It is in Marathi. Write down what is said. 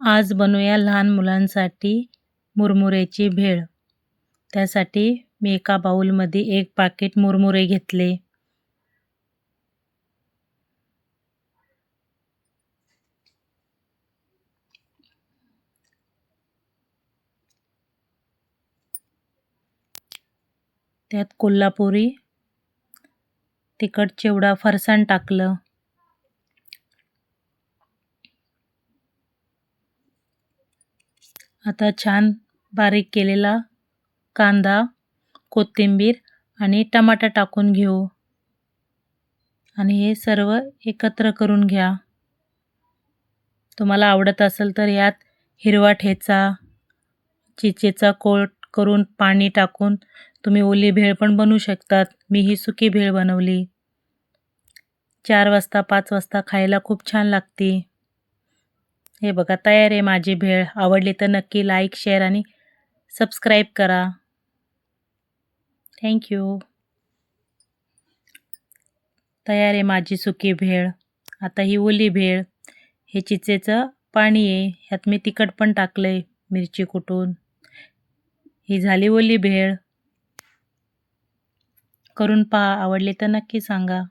आज बनवूया लहान मुलांसाठी मुरमुऱ्याची भेळ. त्यासाठी मी एका बाऊलमध्ये एक पाकिट मुरमुरे घेतले. त्यात कोल्हापुरी तिखट चिवडा फरसाण टाकलं. आता छान बारीक केलेला कांदा कोथिंबीर आणि टमाटा टाकून घेऊ. आणि हे सर्व एकत्र करून घ्या. तुम्हाला आवडत असेल तर यात हिरवा ठेचा चिचेचा कोट करून पाणी टाकून तुम्ही ओली भेळ पण बनवू शकतात. मी ही सुकी भेळ बनवली. चार वाजता पाच वाजता खायला खूप छान लागते. हे बघा तयार आहे माझी भेळ. आवडली तर नक्की लाईक शेअर आणि सबस्क्राईब करा. थँक्यू तयार आहे माझी सुकी भेळ. आता ही ओली भेळ. हे चिचेचं पाणी आहे. ह्यात मी तिखट पण टाकलं आहे मिरची कुटून ही झाली ओली भेळ. करून पहा आवडली तर नक्की सांगा.